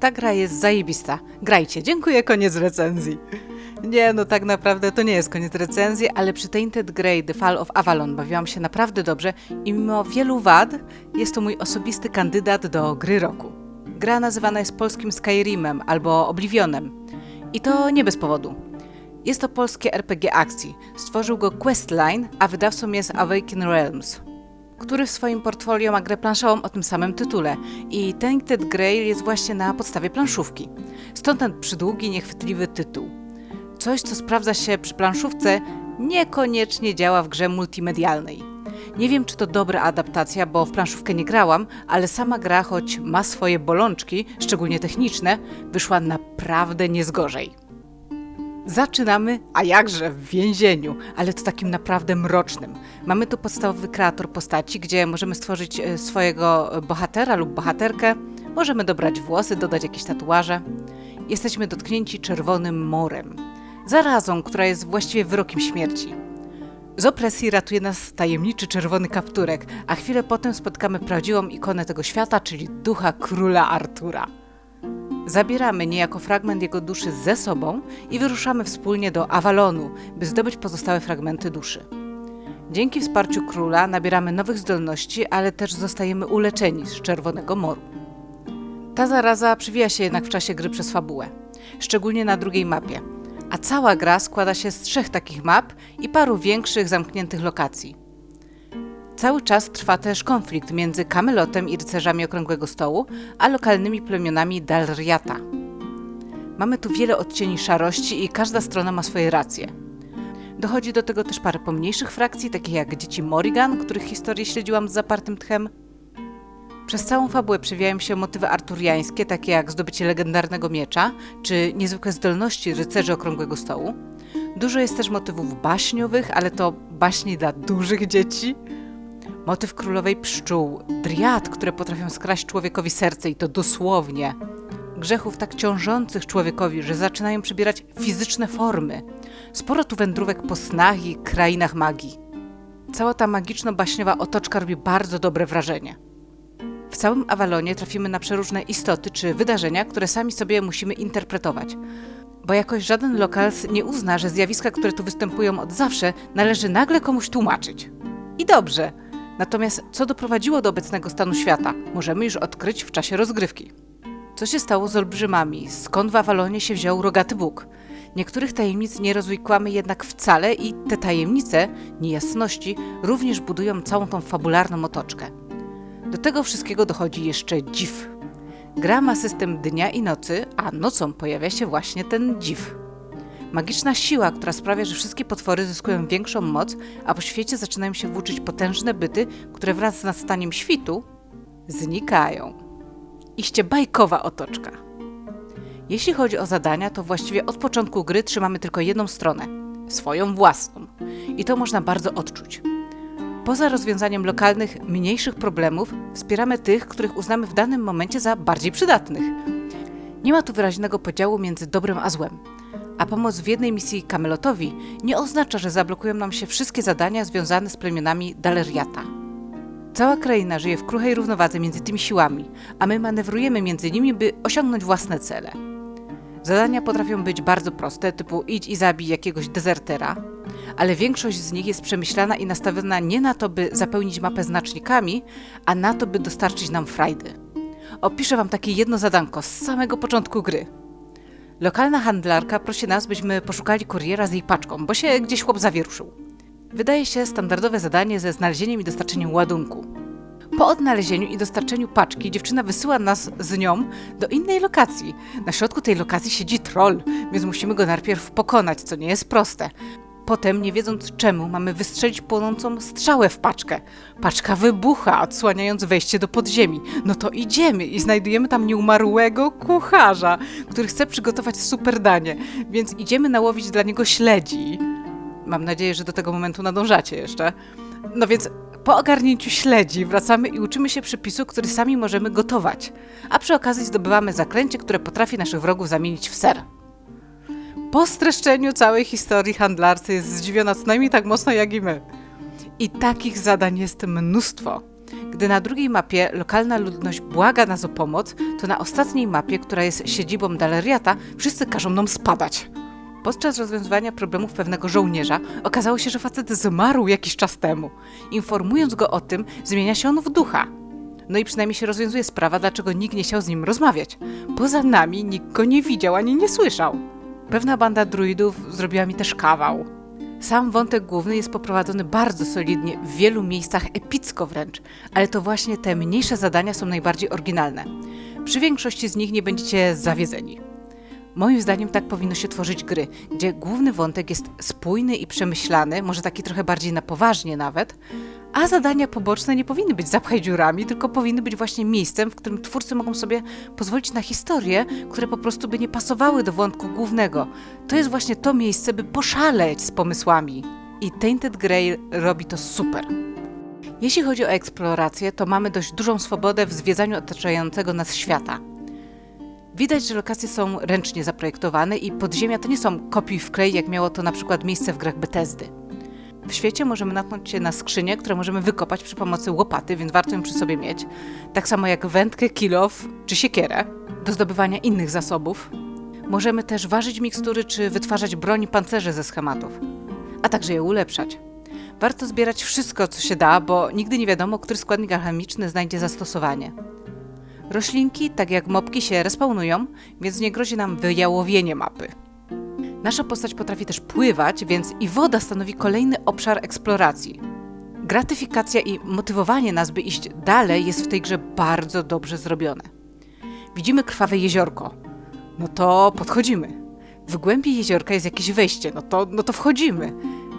Ta gra jest zajebista. Grajcie, dziękuję, koniec recenzji. Nie, no tak naprawdę to nie jest koniec recenzji, ale przy Tainted Grey The Fall of Avalon bawiłam się naprawdę dobrze i mimo wielu wad jest to mój osobisty kandydat do gry roku. Gra nazywana jest polskim Skyrimem albo Oblivionem. I to nie bez powodu. Jest to polskie RPG akcji. Stworzył go Questline, a wydawcą jest Awaken Realms który w swoim portfolio ma grę planszową o tym samym tytule i Tainted Grail jest właśnie na podstawie planszówki. Stąd ten przydługi, niechwytliwy tytuł. Coś, co sprawdza się przy planszówce, niekoniecznie działa w grze multimedialnej. Nie wiem, czy to dobra adaptacja, bo w planszówkę nie grałam, ale sama gra, choć ma swoje bolączki, szczególnie techniczne, wyszła naprawdę nie z gorzej. Zaczynamy, a jakże, w więzieniu, ale to takim naprawdę mrocznym. Mamy tu podstawowy kreator postaci, gdzie możemy stworzyć e, swojego bohatera lub bohaterkę, możemy dobrać włosy, dodać jakieś tatuaże. Jesteśmy dotknięci czerwonym morem, zarazą, która jest właściwie wyrokiem śmierci. Z opresji ratuje nas tajemniczy czerwony kapturek, a chwilę potem spotkamy prawdziwą ikonę tego świata, czyli ducha króla Artura. Zabieramy niejako fragment jego duszy ze sobą i wyruszamy wspólnie do Avalonu, by zdobyć pozostałe fragmenty duszy. Dzięki wsparciu króla nabieramy nowych zdolności, ale też zostajemy uleczeni z Czerwonego Moru. Ta zaraza przywija się jednak w czasie gry przez fabułę, szczególnie na drugiej mapie, a cała gra składa się z trzech takich map i paru większych, zamkniętych lokacji. Cały czas trwa też konflikt między Kamelotem i rycerzami Okrągłego Stołu, a lokalnymi plemionami Dalriata. Mamy tu wiele odcieni szarości i każda strona ma swoje racje. Dochodzi do tego też parę pomniejszych frakcji, takich jak dzieci Morrigan, których historię śledziłam z zapartym tchem. Przez całą fabułę przewijają się motywy arturiańskie, takie jak zdobycie legendarnego miecza, czy niezwykłe zdolności rycerzy Okrągłego Stołu. Dużo jest też motywów baśniowych, ale to baśni dla dużych dzieci. Motyw królowej pszczół, driad, które potrafią skraść człowiekowi serce i to dosłownie. Grzechów tak ciążących człowiekowi, że zaczynają przybierać fizyczne formy. Sporo tu wędrówek po snach i krainach magii. Cała ta magiczno-baśniowa otoczka robi bardzo dobre wrażenie. W całym Avalonie trafimy na przeróżne istoty czy wydarzenia, które sami sobie musimy interpretować. Bo jakoś żaden lokals nie uzna, że zjawiska, które tu występują od zawsze, należy nagle komuś tłumaczyć. I dobrze – Natomiast co doprowadziło do obecnego stanu świata, możemy już odkryć w czasie rozgrywki. Co się stało z olbrzymami? Skąd w Awalonie się wziął rogaty Bóg? Niektórych tajemnic nie rozwikłamy jednak wcale i te tajemnice, niejasności, również budują całą tą fabularną otoczkę. Do tego wszystkiego dochodzi jeszcze dziw. Gra ma system dnia i nocy, a nocą pojawia się właśnie ten dziw. Magiczna siła, która sprawia, że wszystkie potwory zyskują większą moc, a po świecie zaczynają się włóczyć potężne byty, które wraz z nastaniem świtu znikają. Iście bajkowa otoczka. Jeśli chodzi o zadania, to właściwie od początku gry trzymamy tylko jedną stronę swoją własną. I to można bardzo odczuć. Poza rozwiązaniem lokalnych, mniejszych problemów, wspieramy tych, których uznamy w danym momencie za bardziej przydatnych. Nie ma tu wyraźnego podziału między dobrem a złem a pomoc w jednej misji Kamelotowi nie oznacza, że zablokują nam się wszystkie zadania związane z plemionami Daleriata. Cała kraina żyje w kruchej równowadze między tymi siłami, a my manewrujemy między nimi, by osiągnąć własne cele. Zadania potrafią być bardzo proste, typu idź i zabij jakiegoś dezertera, ale większość z nich jest przemyślana i nastawiona nie na to, by zapełnić mapę znacznikami, a na to, by dostarczyć nam frajdy. Opiszę Wam takie jedno zadanko z samego początku gry. Lokalna handlarka prosi nas, byśmy poszukali kuriera z jej paczką, bo się gdzieś chłop zawieruszył. Wydaje się standardowe zadanie ze znalezieniem i dostarczeniem ładunku. Po odnalezieniu i dostarczeniu paczki dziewczyna wysyła nas z nią do innej lokacji. Na środku tej lokacji siedzi troll, więc musimy go najpierw pokonać, co nie jest proste. Potem, nie wiedząc czemu, mamy wystrzelić płonącą strzałę w paczkę. Paczka wybucha, odsłaniając wejście do podziemi. No to idziemy i znajdujemy tam nieumarłego kucharza, który chce przygotować super danie, więc idziemy nałowić dla niego śledzi. Mam nadzieję, że do tego momentu nadążacie jeszcze. No więc po ogarnięciu śledzi wracamy i uczymy się przepisu, który sami możemy gotować. A przy okazji zdobywamy zaklęcie, które potrafi naszych wrogów zamienić w ser. Po streszczeniu całej historii handlarcy jest zdziwiona co najmniej tak mocno jak i my. I takich zadań jest mnóstwo. Gdy na drugiej mapie lokalna ludność błaga nas o pomoc, to na ostatniej mapie, która jest siedzibą Daleriata, wszyscy każą nam spadać. Podczas rozwiązywania problemów pewnego żołnierza okazało się, że facet zmarł jakiś czas temu. Informując go o tym, zmienia się on w ducha. No i przynajmniej się rozwiązuje sprawa, dlaczego nikt nie chciał z nim rozmawiać. Poza nami nikt go nie widział ani nie słyszał. Pewna banda druidów zrobiła mi też kawał. Sam wątek główny jest poprowadzony bardzo solidnie, w wielu miejscach epicko wręcz, ale to właśnie te mniejsze zadania są najbardziej oryginalne. Przy większości z nich nie będziecie zawiedzeni. Moim zdaniem tak powinno się tworzyć gry, gdzie główny wątek jest spójny i przemyślany, może taki trochę bardziej na poważnie nawet, a zadania poboczne nie powinny być zapchaj dziurami, tylko powinny być właśnie miejscem, w którym twórcy mogą sobie pozwolić na historie, które po prostu by nie pasowały do wątku głównego. To jest właśnie to miejsce, by poszaleć z pomysłami. I Tainted Grail robi to super. Jeśli chodzi o eksplorację, to mamy dość dużą swobodę w zwiedzaniu otaczającego nas świata. Widać, że lokacje są ręcznie zaprojektowane i podziemia to nie są kopiuj w klej, jak miało to na przykład miejsce w grach Bethesdy. W świecie możemy natknąć się na skrzynię, które możemy wykopać przy pomocy łopaty, więc warto ją przy sobie mieć. Tak samo jak wędkę, kilof czy siekierę do zdobywania innych zasobów. Możemy też ważyć mikstury czy wytwarzać broń pancerze ze schematów, a także je ulepszać. Warto zbierać wszystko, co się da, bo nigdy nie wiadomo, który składnik alchemiczny znajdzie zastosowanie. Roślinki, tak jak mopki, się respawnują, więc nie grozi nam wyjałowienie mapy. Nasza postać potrafi też pływać, więc i woda stanowi kolejny obszar eksploracji. Gratyfikacja i motywowanie nas, by iść dalej, jest w tej grze bardzo dobrze zrobione. Widzimy krwawe jeziorko. No to podchodzimy. W głębi jeziorka jest jakieś wejście, no to, no to wchodzimy.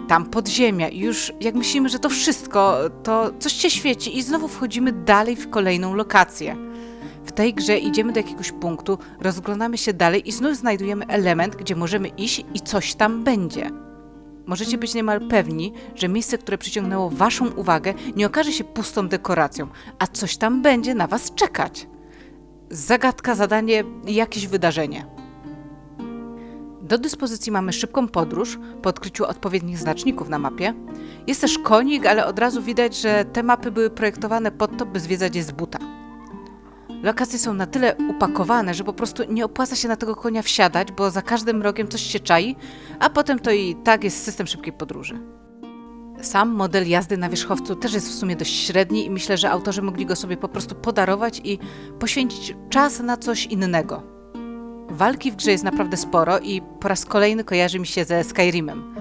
Tam podziemia i już jak myślimy, że to wszystko, to coś się świeci i znowu wchodzimy dalej w kolejną lokację. W tej grze idziemy do jakiegoś punktu, rozglądamy się dalej i znów znajdujemy element, gdzie możemy iść i coś tam będzie. Możecie być niemal pewni, że miejsce, które przyciągnęło Waszą uwagę, nie okaże się pustą dekoracją, a coś tam będzie na Was czekać. Zagadka, zadanie, jakieś wydarzenie. Do dyspozycji mamy szybką podróż po odkryciu odpowiednich znaczników na mapie. Jest też konik, ale od razu widać, że te mapy były projektowane pod to, by zwiedzać je z buta. Lokacje są na tyle upakowane, że po prostu nie opłaca się na tego konia wsiadać, bo za każdym rogiem coś się czai, a potem to i tak jest system szybkiej podróży. Sam model jazdy na wierzchowcu też jest w sumie dość średni i myślę, że autorzy mogli go sobie po prostu podarować i poświęcić czas na coś innego. Walki w grze jest naprawdę sporo i po raz kolejny kojarzy mi się ze Skyrimem.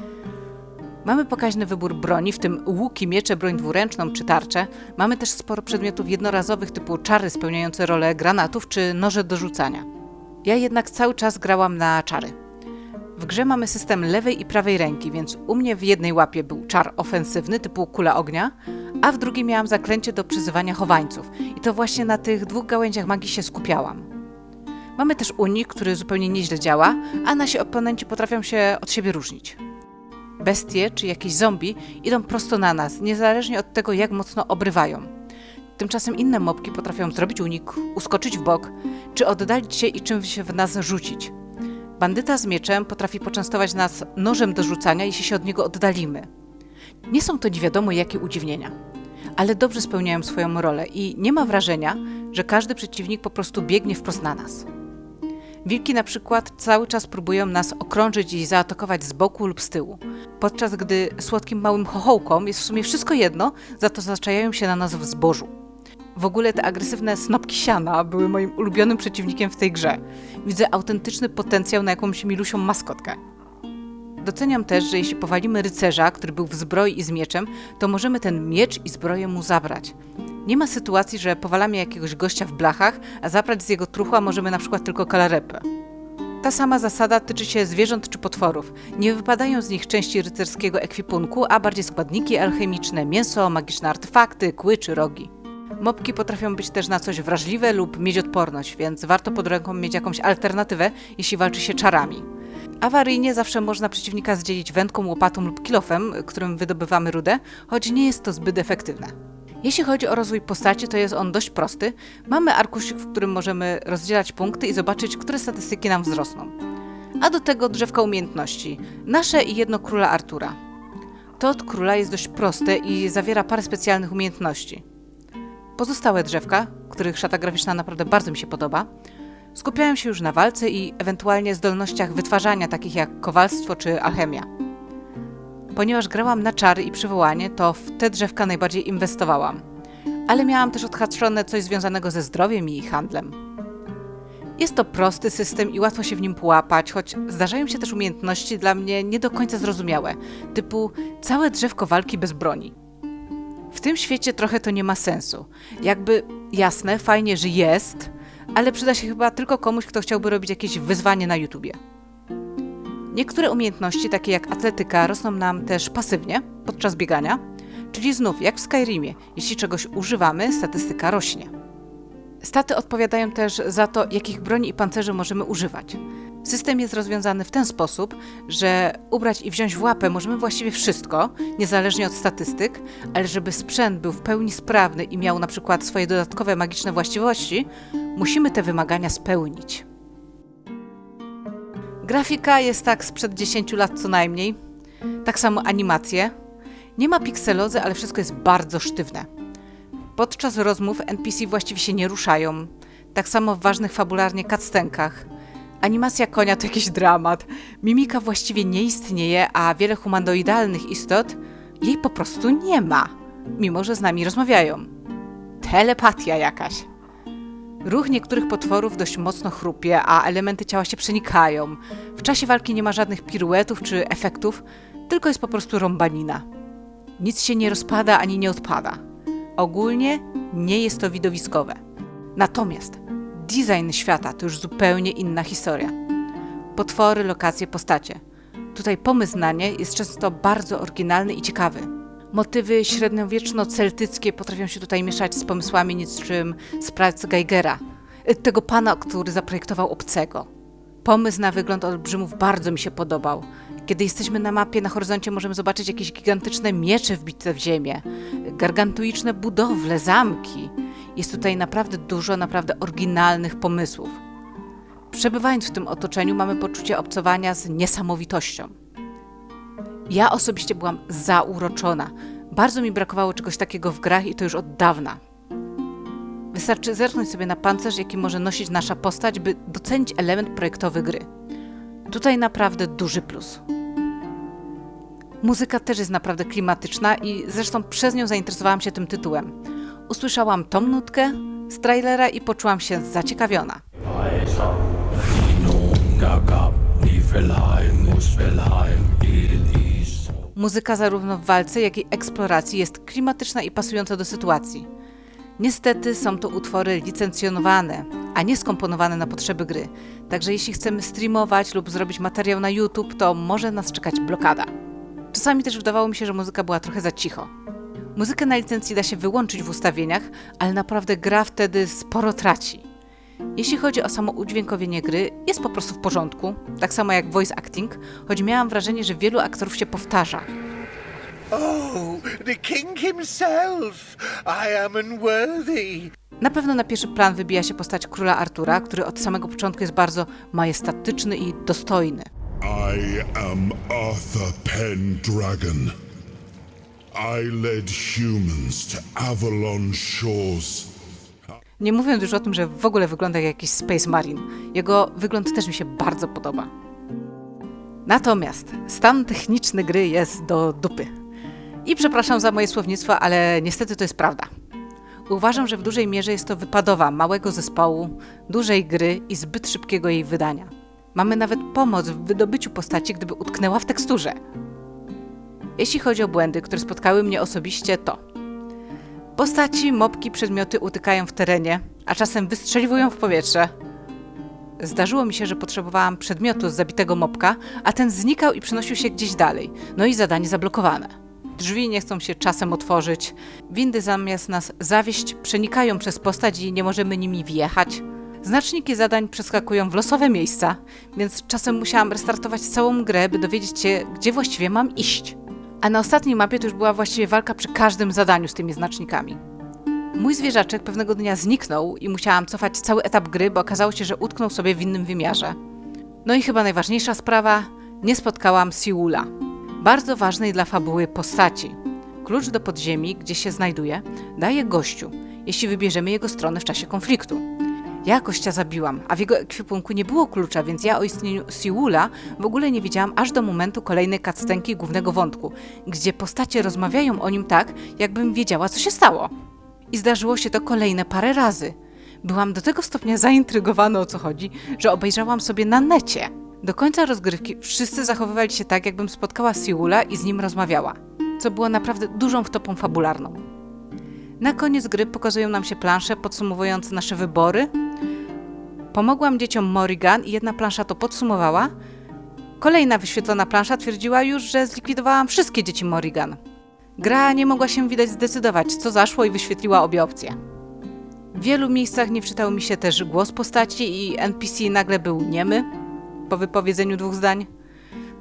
Mamy pokaźny wybór broni, w tym łuki, miecze, broń dwuręczną czy tarcze. Mamy też sporo przedmiotów jednorazowych typu czary spełniające rolę granatów czy noże do rzucania. Ja jednak cały czas grałam na czary. W grze mamy system lewej i prawej ręki, więc u mnie w jednej łapie był czar ofensywny typu kula ognia, a w drugiej miałam zaklęcie do przyzywania chowańców. I to właśnie na tych dwóch gałęziach magii się skupiałam. Mamy też unik, który zupełnie nieźle działa, a nasi oponenci potrafią się od siebie różnić bestie czy jakieś zombie idą prosto na nas, niezależnie od tego, jak mocno obrywają. Tymczasem inne mopki potrafią zrobić unik, uskoczyć w bok, czy oddalić się i czymś w nas rzucić. Bandyta z mieczem potrafi poczęstować nas nożem do rzucania, jeśli się od niego oddalimy. Nie są to nie wiadomo jakie udziwnienia, ale dobrze spełniają swoją rolę i nie ma wrażenia, że każdy przeciwnik po prostu biegnie wprost na nas. Wilki na przykład cały czas próbują nas okrążyć i zaatakować z boku lub z tyłu, podczas gdy słodkim małym chochołkom jest w sumie wszystko jedno, za to zaczajają się na nas w zbożu. W ogóle te agresywne snopki siana były moim ulubionym przeciwnikiem w tej grze. Widzę autentyczny potencjał na jakąś milusią maskotkę. Doceniam też, że jeśli powalimy rycerza, który był w zbroi i z mieczem, to możemy ten miecz i zbroję mu zabrać. Nie ma sytuacji, że powalamy jakiegoś gościa w blachach, a zabrać z jego truchła możemy na przykład tylko kalarepę. Ta sama zasada tyczy się zwierząt czy potworów. Nie wypadają z nich części rycerskiego ekwipunku, a bardziej składniki alchemiczne, mięso, magiczne artefakty, kły czy rogi. Mopki potrafią być też na coś wrażliwe lub mieć odporność, więc warto pod ręką mieć jakąś alternatywę, jeśli walczy się czarami. Awaryjnie zawsze można przeciwnika zdzielić wędką, łopatą lub kilofem, którym wydobywamy rudę, choć nie jest to zbyt efektywne. Jeśli chodzi o rozwój postaci, to jest on dość prosty. Mamy arkusik, w którym możemy rozdzielać punkty i zobaczyć, które statystyki nam wzrosną. A do tego drzewka umiejętności. Nasze i jedno króla Artura. To od króla jest dość proste i zawiera parę specjalnych umiejętności. pozostałe drzewka, których szata graficzna naprawdę bardzo mi się podoba, skupiają się już na walce i ewentualnie zdolnościach wytwarzania, takich jak kowalstwo czy alchemia. Ponieważ grałam na czary i przywołanie, to w te drzewka najbardziej inwestowałam. Ale miałam też odhaczone coś związanego ze zdrowiem i handlem. Jest to prosty system i łatwo się w nim połapać, choć zdarzają się też umiejętności dla mnie nie do końca zrozumiałe, typu całe drzewko walki bez broni. W tym świecie trochę to nie ma sensu. Jakby jasne, fajnie, że jest, ale przyda się chyba tylko komuś, kto chciałby robić jakieś wyzwanie na YouTubie. Niektóre umiejętności, takie jak atletyka, rosną nam też pasywnie podczas biegania, czyli znów jak w Skyrimie, jeśli czegoś używamy, statystyka rośnie. Staty odpowiadają też za to, jakich broni i pancerzy możemy używać. System jest rozwiązany w ten sposób, że ubrać i wziąć w łapę możemy właściwie wszystko, niezależnie od statystyk, ale żeby sprzęt był w pełni sprawny i miał na przykład swoje dodatkowe magiczne właściwości, musimy te wymagania spełnić. Grafika jest tak sprzed 10 lat co najmniej. Tak samo animacje. Nie ma pikselozy, ale wszystko jest bardzo sztywne. Podczas rozmów NPC właściwie się nie ruszają. Tak samo w ważnych fabularnie cutscenkach. Animacja konia to jakiś dramat. Mimika właściwie nie istnieje, a wiele humanoidalnych istot jej po prostu nie ma, mimo że z nami rozmawiają. Telepatia jakaś. Ruch niektórych potworów dość mocno chrupie, a elementy ciała się przenikają. W czasie walki nie ma żadnych piruetów czy efektów, tylko jest po prostu rąbanina. Nic się nie rozpada ani nie odpada. Ogólnie nie jest to widowiskowe. Natomiast design świata to już zupełnie inna historia. Potwory, lokacje, postacie. Tutaj pomysł na nie jest często bardzo oryginalny i ciekawy. Motywy średniowieczno-celtyckie potrafią się tutaj mieszać z pomysłami niczym z prac Geigera, tego pana, który zaprojektował obcego. Pomysł na wygląd olbrzymów bardzo mi się podobał. Kiedy jesteśmy na mapie, na horyzoncie możemy zobaczyć jakieś gigantyczne miecze wbite w ziemię, gargantuiczne budowle, zamki. Jest tutaj naprawdę dużo naprawdę oryginalnych pomysłów. Przebywając w tym otoczeniu, mamy poczucie obcowania z niesamowitością. Ja osobiście byłam zauroczona. Bardzo mi brakowało czegoś takiego w grach i to już od dawna. Wystarczy zerknąć sobie na pancerz, jaki może nosić nasza postać, by docenić element projektowy gry. Tutaj naprawdę duży plus. Muzyka też jest naprawdę klimatyczna i zresztą przez nią zainteresowałam się tym tytułem. Usłyszałam tą nutkę z trailera i poczułam się zaciekawiona. Muzyka zarówno w walce, jak i eksploracji jest klimatyczna i pasująca do sytuacji. Niestety są to utwory licencjonowane, a nie skomponowane na potrzeby gry. Także jeśli chcemy streamować lub zrobić materiał na YouTube, to może nas czekać blokada. Czasami też wydawało mi się, że muzyka była trochę za cicho. Muzykę na licencji da się wyłączyć w ustawieniach, ale naprawdę gra wtedy sporo traci. Jeśli chodzi o samo udźwiękowienie gry, jest po prostu w porządku, tak samo jak voice acting, choć miałam wrażenie, że wielu aktorów się powtarza. Oh, the king himself! I am unworthy. Na pewno na pierwszy plan wybija się postać króla Artura, który od samego początku jest bardzo majestatyczny i dostojny. I am Arthur Pendragon. I led humans to Avalon Shores. Nie mówiąc już o tym, że w ogóle wygląda jak jakiś Space Marine. Jego wygląd też mi się bardzo podoba. Natomiast stan techniczny gry jest do dupy. I przepraszam za moje słownictwo, ale niestety to jest prawda. Uważam, że w dużej mierze jest to wypadowa małego zespołu, dużej gry i zbyt szybkiego jej wydania. Mamy nawet pomoc w wydobyciu postaci, gdyby utknęła w teksturze. Jeśli chodzi o błędy, które spotkały mnie osobiście, to postaci, mopki, przedmioty utykają w terenie, a czasem wystrzeliwują w powietrze. Zdarzyło mi się, że potrzebowałam przedmiotu z zabitego mopka, a ten znikał i przenosił się gdzieś dalej. No i zadanie zablokowane. Drzwi nie chcą się czasem otworzyć. Windy zamiast nas zawieść przenikają przez postać i nie możemy nimi wjechać. Znaczniki zadań przeskakują w losowe miejsca, więc czasem musiałam restartować całą grę, by dowiedzieć się, gdzie właściwie mam iść. A na ostatniej mapie to już była właściwie walka przy każdym zadaniu z tymi znacznikami. Mój zwierzaczek pewnego dnia zniknął i musiałam cofać cały etap gry, bo okazało się, że utknął sobie w innym wymiarze. No i chyba najważniejsza sprawa, nie spotkałam Siula. Bardzo ważnej dla fabuły postaci. Klucz do podziemi, gdzie się znajduje, daje gościu. jeśli wybierzemy jego stronę w czasie konfliktu. Ja kościa zabiłam, a w jego ekwipunku nie było klucza, więc ja o istnieniu Siula w ogóle nie wiedziałam aż do momentu kolejnej cutscenki głównego wątku, gdzie postacie rozmawiają o nim tak, jakbym wiedziała, co się stało. I zdarzyło się to kolejne parę razy. Byłam do tego stopnia zaintrygowana o co chodzi, że obejrzałam sobie na necie. Do końca rozgrywki wszyscy zachowywali się tak, jakbym spotkała Siula i z nim rozmawiała, co było naprawdę dużą wtopą fabularną. Na koniec gry pokazują nam się plansze podsumowujące nasze wybory. Pomogłam dzieciom Morrigan i jedna plansza to podsumowała. Kolejna wyświetlona plansza twierdziła już, że zlikwidowałam wszystkie dzieci Morrigan. Gra nie mogła się widać zdecydować, co zaszło i wyświetliła obie opcje. W wielu miejscach nie wczytał mi się też głos postaci i NPC nagle był niemy po wypowiedzeniu dwóch zdań.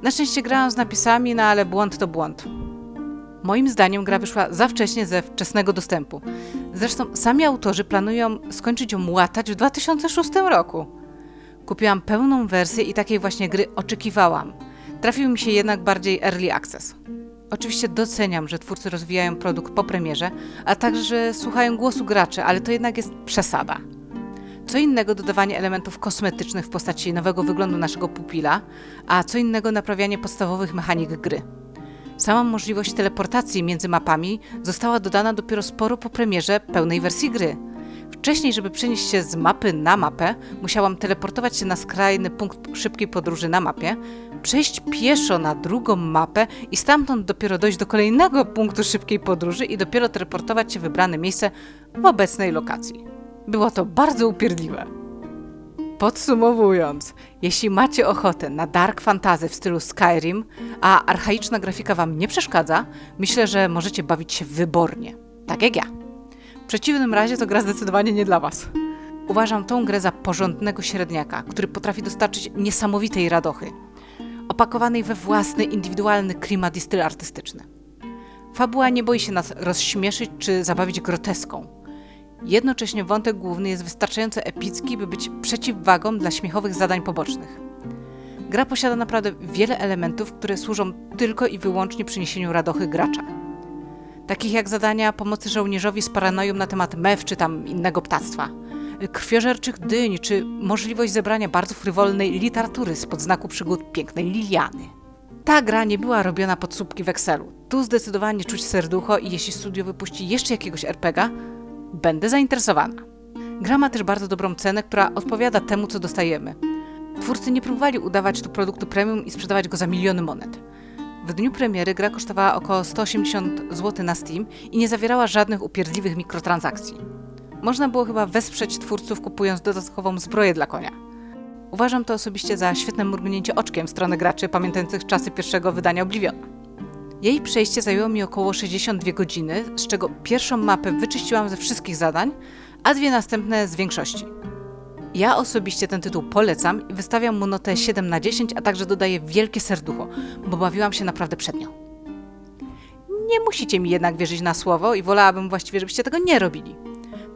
Na szczęście grałam z napisami, no ale błąd to błąd. Moim zdaniem gra wyszła za wcześnie ze wczesnego dostępu. Zresztą sami autorzy planują skończyć ją łatać w 2006 roku. Kupiłam pełną wersję i takiej właśnie gry oczekiwałam. Trafił mi się jednak bardziej early access. Oczywiście doceniam, że twórcy rozwijają produkt po premierze, a także że słuchają głosu graczy, ale to jednak jest przesada. Co innego dodawanie elementów kosmetycznych w postaci nowego wyglądu naszego pupila, a co innego naprawianie podstawowych mechanik gry. Sama możliwość teleportacji między mapami została dodana dopiero sporo po premierze pełnej wersji gry. Wcześniej, żeby przenieść się z mapy na mapę, musiałam teleportować się na skrajny punkt szybkiej podróży na mapie, przejść pieszo na drugą mapę i stamtąd dopiero dojść do kolejnego punktu szybkiej podróży i dopiero teleportować się w wybrane miejsce w obecnej lokacji. Było to bardzo upierdliwe. Podsumowując, jeśli macie ochotę na dark fantasy w stylu Skyrim, a archaiczna grafika Wam nie przeszkadza, myślę, że możecie bawić się wybornie. Tak jak ja. W przeciwnym razie to gra zdecydowanie nie dla Was. Uważam tą grę za porządnego średniaka, który potrafi dostarczyć niesamowitej radochy, opakowanej we własny, indywidualny klimat i styl artystyczny. Fabuła nie boi się nas rozśmieszyć czy zabawić groteską. Jednocześnie wątek główny jest wystarczająco epicki, by być przeciwwagą dla śmiechowych zadań pobocznych. Gra posiada naprawdę wiele elementów, które służą tylko i wyłącznie przyniesieniu radochy gracza. Takich jak zadania pomocy żołnierzowi z paranoją na temat mew czy tam innego ptactwa, krwiożerczych dyń czy możliwość zebrania bardzo frywolnej literatury spod znaku przygód pięknej Liliany. Ta gra nie była robiona pod słupki w Excelu. Tu zdecydowanie czuć serducho i jeśli studio wypuści jeszcze jakiegoś RPGa, będę zainteresowana. Gra ma też bardzo dobrą cenę, która odpowiada temu, co dostajemy. Twórcy nie próbowali udawać tu produktu premium i sprzedawać go za miliony monet. W dniu premiery gra kosztowała około 180 zł na Steam i nie zawierała żadnych upierdliwych mikrotransakcji. Można było chyba wesprzeć twórców kupując dodatkową zbroję dla konia. Uważam to osobiście za świetne mrugnięcie oczkiem w stronę graczy pamiętających czasy pierwszego wydania Obliviona. Jej przejście zajęło mi około 62 godziny, z czego pierwszą mapę wyczyściłam ze wszystkich zadań, a dwie następne z większości. Ja osobiście ten tytuł polecam i wystawiam mu notę 7 na 10, a także dodaję wielkie serducho, bo bawiłam się naprawdę przed nią. Nie musicie mi jednak wierzyć na słowo i wolałabym właściwie, żebyście tego nie robili.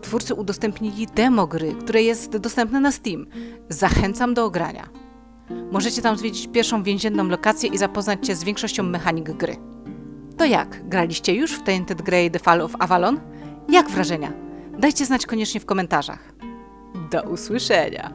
Twórcy udostępnili demo gry, które jest dostępne na Steam. Zachęcam do ogrania. Możecie tam zwiedzić pierwszą więzienną lokację i zapoznać się z większością mechanik gry. To jak? Graliście już w Tainted Grey The Fall of Avalon? Jak wrażenia? Dajcie znać koniecznie w komentarzach. Do usłyszenia!